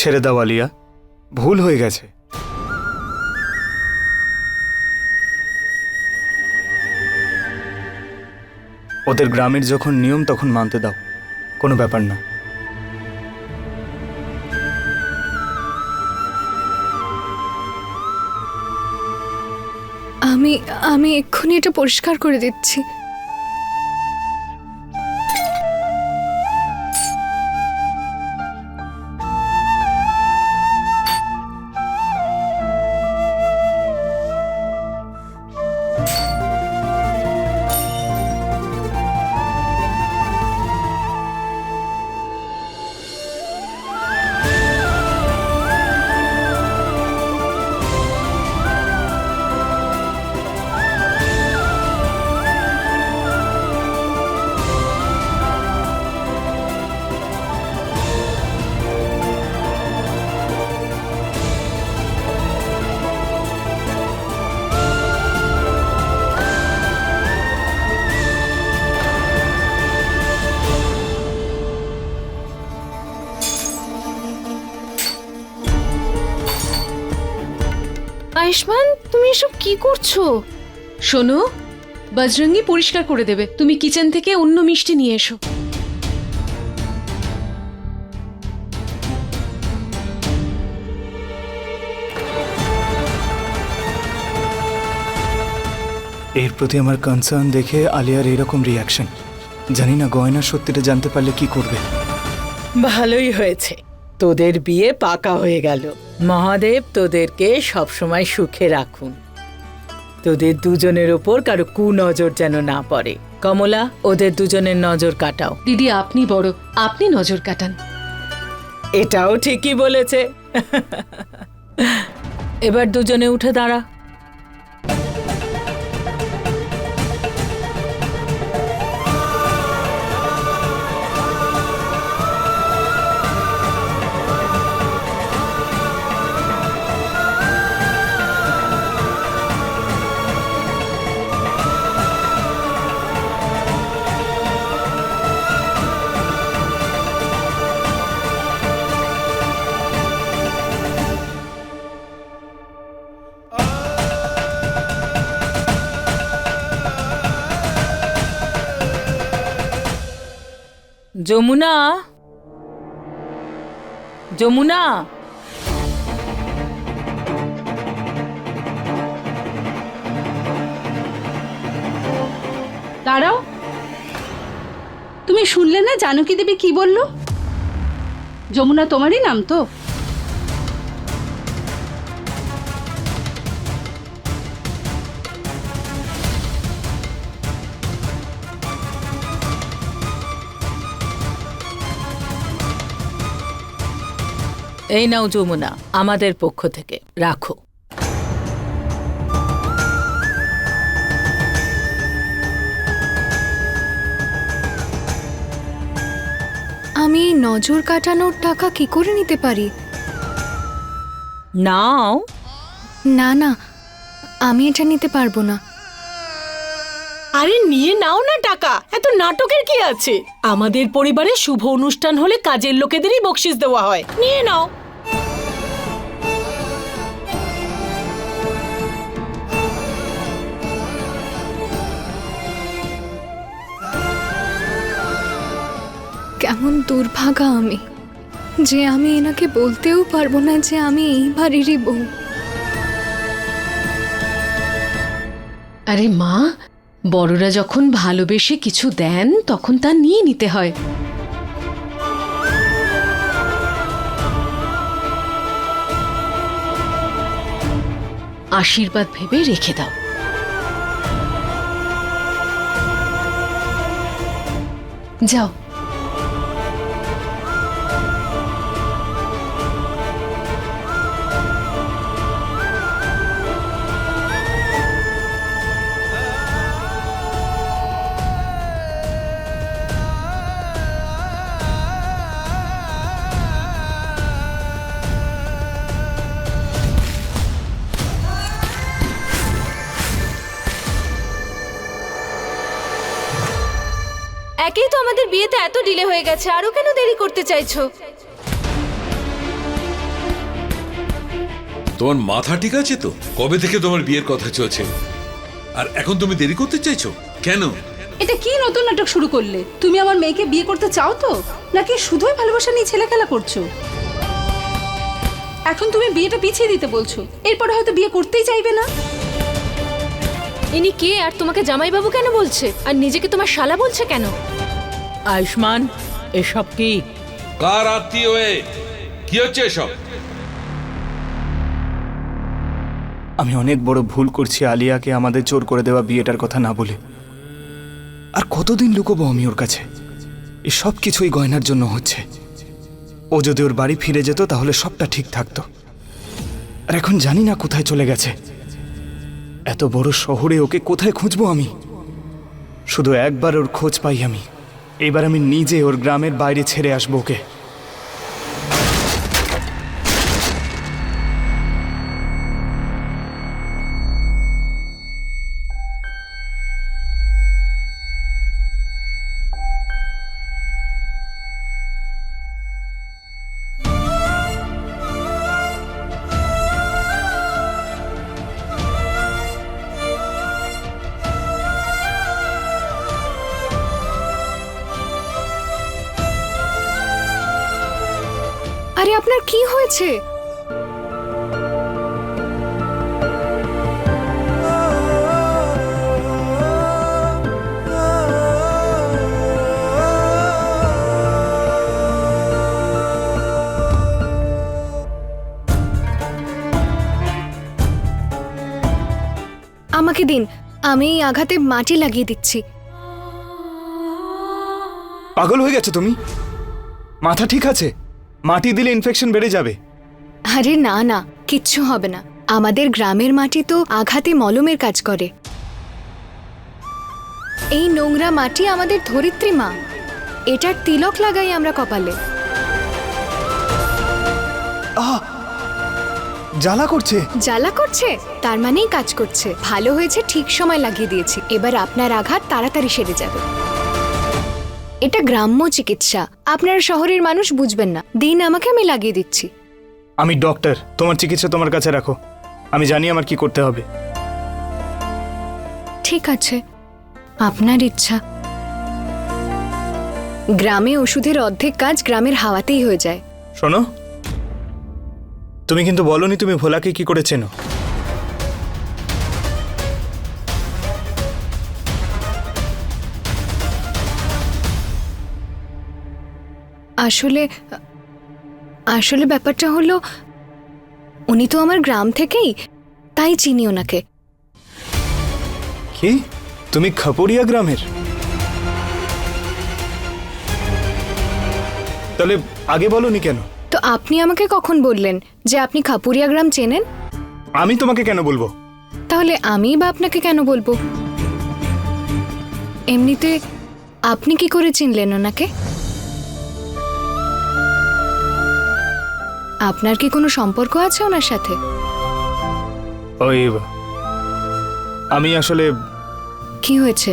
ছেড়ে দাও, আলিয়া। ভুল হয়ে গেছে। ওদের গ্রামের যখন নিয়ম, তখন মানতে দাও। কোনো ব্যাপার না। আমি আমি এক্ষুনি এটা পরিষ্কার করে দিচ্ছি। আয়ুষ্মান তুমি এসব কি করছ? শোনো বজরঙ্গি পরিষ্কার করে দেবে। তুমি কিচেন থেকে অন্য মিষ্টি নিয়ে এসো। এর প্রতি আমার কনসার্ন দেখে আলিয়ার এরকম রিয়াকশন জানি না গয়না সত্যিটা জানতে পারলে কি করবে। ভালোই হয়েছে। তোদের বিয়ে পাকা হয়ে গেল। মহাদেব তোদেরকে সবসময় সুখে রাখুন। তোদের দুজনের ওপর কারও কুনজর যেন না পড়ে। কমলা ওদের দুজনের নজর কাটাও। দিদি আপনি বড় আপনি নজর কাটান। এটাও ঠিকই বলেছে। এবার দুজনে উঠে দাঁড়া। যমুনা। যমুনা। দাঁড়াও। তুমি শুনলে না জানকী দেবী কি বলল? যমুনা তোমারই নাম তো। এই নাও যমুনা আমাদের পক্ষ থেকে রাখো। আমি নজর কাটানোর টাকা কি করে নিতে পারি? নাও। না না আমি এটা নিতে পারব না। আরে নিয়ে নাও না টাকা এত নাটকের কি আছে? আমাদের পরিবারে শুভ অনুষ্ঠান হলে কাজের লোকেদেরই বকশিস দেওয়া হয়। নিয়ে নাও। কেমন দুর্ভাগা আমি, যে আমি এনাকে বলতেও পারব না যে আমি এই বাড়িরই বউ। আরে মা, বড়রা যখন ভালোবেসে কিছু দেন, তখন তা নিয়ে নিতে হয়। আশীর্বাদ ভেবে রেখে দাও। যাও। একেই তো আমাদের বিয়েতে এত ডিলে হয়ে গেছে আরও কেন দেরি করতে চাইছো? তোমার মাথা ঠিক আছে তো? কবে থেকে তোমার বিয়ের কথা চলছে? আর এখন তুমি দেরি করতে চাইছো? কেন? এটা কি নতুন নাটক শুরু করলে? তুমি আমার মেয়েকে বিয়ে করতে চাও তো? নাকি শুধুই ভালোবাসা নিয়ে ছেলে খেলা করছ? এখন তুমি বিয়েটা পিছিয়ে দিতে বলছো। এরপরে হয়তো বিয়ে করতেই চাইবে না। ইনি কে আর তোমাকে জামাইবাবু কেন বলছে? আর নিজেকে তোমার শালা বলছে কেন? আয়ুষ্মান এসব কি? কার আত্মীয় এ? কি হচ্ছে এসব? আমি অনেক বড় ভুল করছি আলিয়াকে আমাদের জোর করে দেওয়া বিয়েটার কথা না বলে। আর কতদিন লুকোবো আমি ওর কাছে? এই সব কিছুই গয়নার জন্য হচ্ছে। ও যদি ওর বাড়ি ফিরে যেত তাহলে সবটা ঠিক থাকতো। আর এখন জানি না কোথায় চলে গেছে। এত বড় শহরে ওকে কোথায় খুঁজবো আমি? শুধু একবার ওর খোঁজ পাই আমি। এবার আমি নিজে ওর গ্রামের বাইরে ছেড়ে আসব ওকে। আরে আপনার কি হয়েছে? আমাকে দিন, আমি এই আঘাতে মাটি লাগিয়ে দিচ্ছি। পাগল হয়ে গেছো তুমি? মাথা ঠিক আছে? মাটি দিলে ইনফেকশন বেড়ে যাবে। আরে না না কিচ্ছু হবে না। আমাদের গ্রামের মাটি তো আঘাতে মলমের কাজ করে। এই নোংরা মাটি আমাদের ধরিত্রী মা। এটার তিলক লাগাই আমরা কপালে। জ্বালা করছে। জ্বালা করছে? তার মানেই কাজ করছে। ভালো হয়েছে ঠিক সময় লাগিয়ে দিয়েছি। এবার আপনার আঘাত তাড়াতাড়ি সেরে যাবে। এটা গ্রাম্য চিকিৎসা। আপনারা শহরের মানুষ বুঝবেন না। দিন আমাকে আমি লাগিয়ে দিচ্ছি। আমি ডক্টর তোমার চিকিৎসা তোমার কাছে রাখো। আমি জানি আমার কি করতে হবে। ঠিক আছে। আপনার ইচ্ছা। গ্রামে ওষুধের অর্ধেক কাজ গ্রামের হাওয়াতেই হয়ে যায়। শোনো তুমি কিন্তু বলনি তুমি ভোলাকে কি করে চেনো। আসলে আসলে ব্যাপারটা হলো উনি তো আমার গ্রাম থেকেই তাই চিনি ওনাকে। কি? তুমি খাপুরিয়া গ্রামের? তাহলে আগে বলনি কেন? তো আপনি আমাকে কখন বললেন যে আপনি খাপুরিয়া গ্রাম চেনেন? আমি তোমাকে কেন বলব? তাহলে আমি বা আপনাকে কেন বলব? এমনিতে আপনি কি করে চিনলেন ওনাকে? আপনার কি কোনো সম্পর্ক আছে ওনার সাথে? ওই আমি আসলে কি হয়েছে?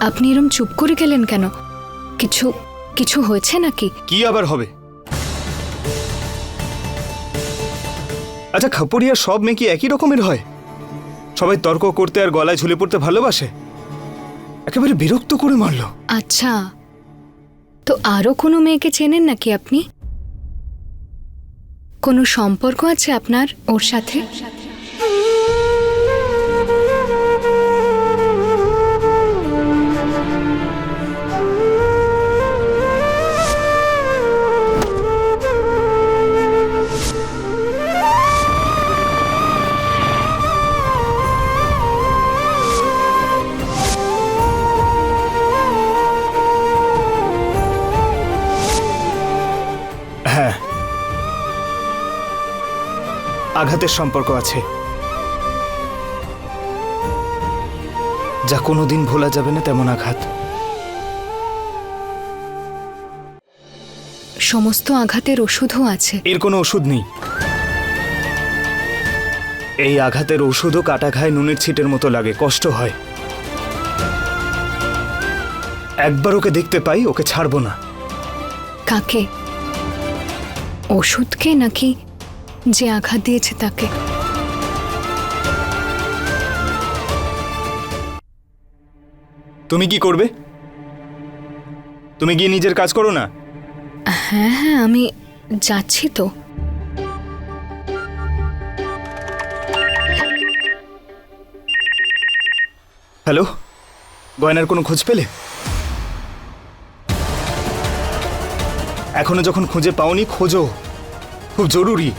আপনি এরম চুপ করে গেলেন কেন? কিছু কিছু হয়েছে নাকি? কি আবার হবে? আচ্ছা খাপুরিয়া সব মেয়ে কি একই রকমের হয়? সবাই তর্ক করতে আর গলায় ঝুলে পড়তে ভালোবাসে? একেবারে বিরক্ত করে মারলো। আচ্ছা। তো আরও কোনো মেয়েকে চেনেন নাকি আপনি? কোনো সম্পর্ক আছে আপনার ওর সাথে? আঘাতের সম্পর্ক আছে। যা কোনোদিন ভোলা যাবে না তেমন আঘাত। সমস্ত আঘাতের ওষুধও আছে। এর কোনো ওষুধ নেই। এই আঘাতের ওষুধও কাটা খায় নুনের ছিটের মতো লাগে কষ্ট হয়। একবার ওকে দেখতে পাই ওকে ছাড়বো না। কাকে? ওষুধকে নাকি যে আঘাত দিয়েছে তাকে। তুমি কি করবে? তুমি গিয়ে নিজের কাজ করো না? হ্যাঁ হ্যাঁ আমি যাচ্ছি তো। হ্যালো? গয়নার কোনো খোঁজ পেলে? এখনও যখন খুঁজে পাওনি খোঁজো। খুব জরুরি।